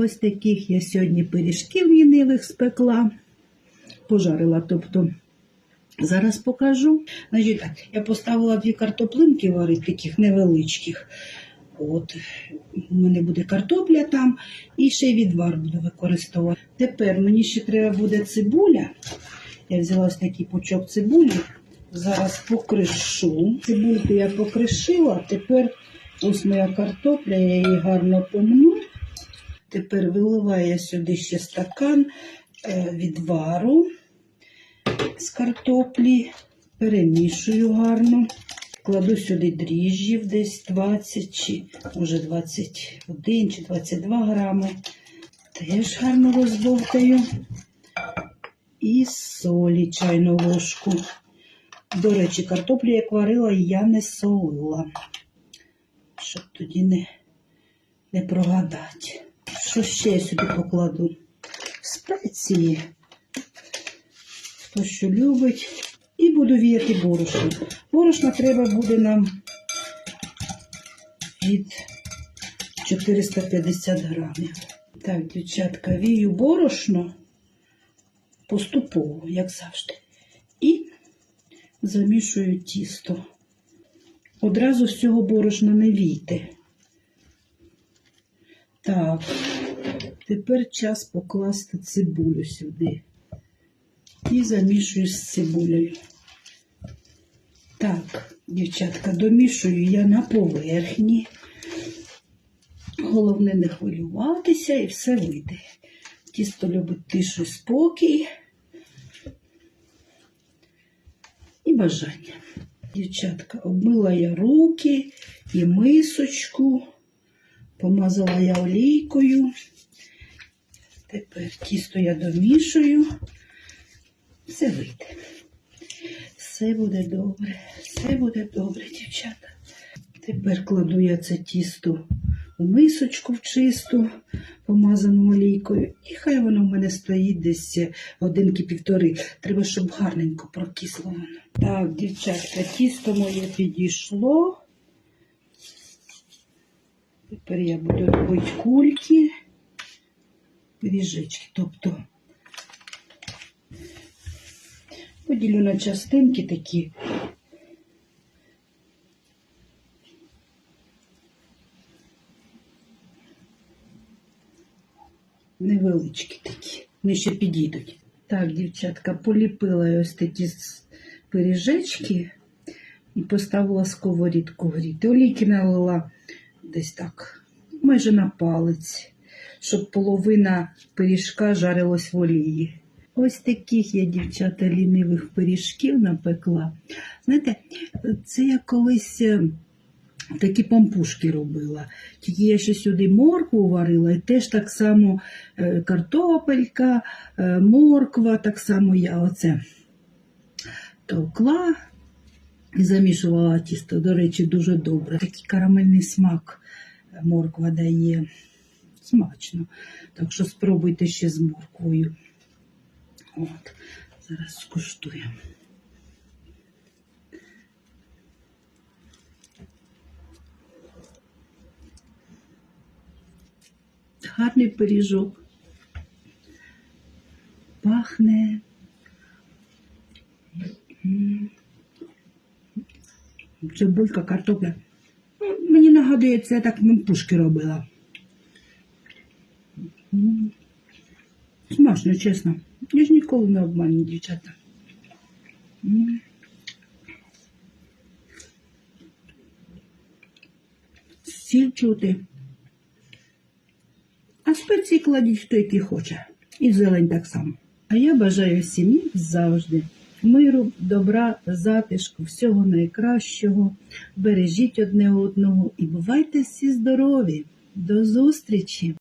Ось таких я сьогодні пиріжків лінивих спекла. Пожарила, тобто. Зараз покажу. Значить, так, я поставила дві картоплинки варити, таких невеличких. От, у мене буде картопля там і ще відвар буду використовувати. Тепер мені ще треба буде цибуля. Я взяла ось такий пучок цибулі. Зараз покришу. Цибульку я покришила. Тепер ось моя картопля, я її гарно помну. Тепер виливаю я сюди ще стакан е, відвару з картоплі, перемішую гарно. Кладу сюди дріжджів десь 20 чи може 21 чи 22 грами. Теж гарно розбовтаю. І солі чайну ложку. До речі, картоплю як варила, я не солила, щоб тоді не, не прогадати. Що ще я сюди покладу? Спеції. Хто що любить. І буду віяти борошно. Борошна треба буде нам від 450 грамів. Так, дівчатка, вію борошно поступово, як завжди. І замішую тісто. Одразу всього борошна не війте. Так, тепер час покласти цибулю сюди. І замішую з цибулею. Так, дівчатка, домішую я на поверхні. Головне не хвилюватися і все вийде. Тісто любить тишу спокій і бажання. Дівчатка, обмила я руки і мисочку, помазала я олійкою. Тепер тісто я домішую. Все вийде. Все буде добре, все буде добре, дівчата. Тепер кладу я це тісто у мисочку в чисту, помазану олійкою, і хай воно в мене стоїть десь годинки півтори. Треба, щоб гарненько прокисло воно. Так, дівчатка, тісто моє підійшло. Тепер я буду робити кульки, пиріжечки, тобто поділю на частинки такі. Невеличкі такі. Вони ще підійдуть. Так, дівчатка, поліпила ось такі пиріжечки і поставила сковорідку гріти. Олійки налила десь так, майже на палець, щоб половина пиріжка жарилась в олії. Ось таких я, дівчата, лінивих пиріжків напекла. Знаєте, це я колись е, такі пампушки робила. Тільки я ще сюди моркву варила, і теж так само е, картопелька, е, морква, так само я оце товкла і замішувала тісто. До речі, дуже добре. Такий карамельний смак морква дає. Смачно. Так що спробуйте ще з морквою. От, зараз скуштуємо. Гарний пиріжок. Пахне. Цибулька, картопля. Ну, Мені нагадує, це я так пушки робила. Смачно, чесно. Я ж ніколи не обманю, дівчата. Сіль чути. А спеції кладіть хто який хоче. І зелень так само. А я бажаю сім'ї завжди. Миру, добра, затишку, всього найкращого. Бережіть одне одного і бувайте всі здорові. До зустрічі!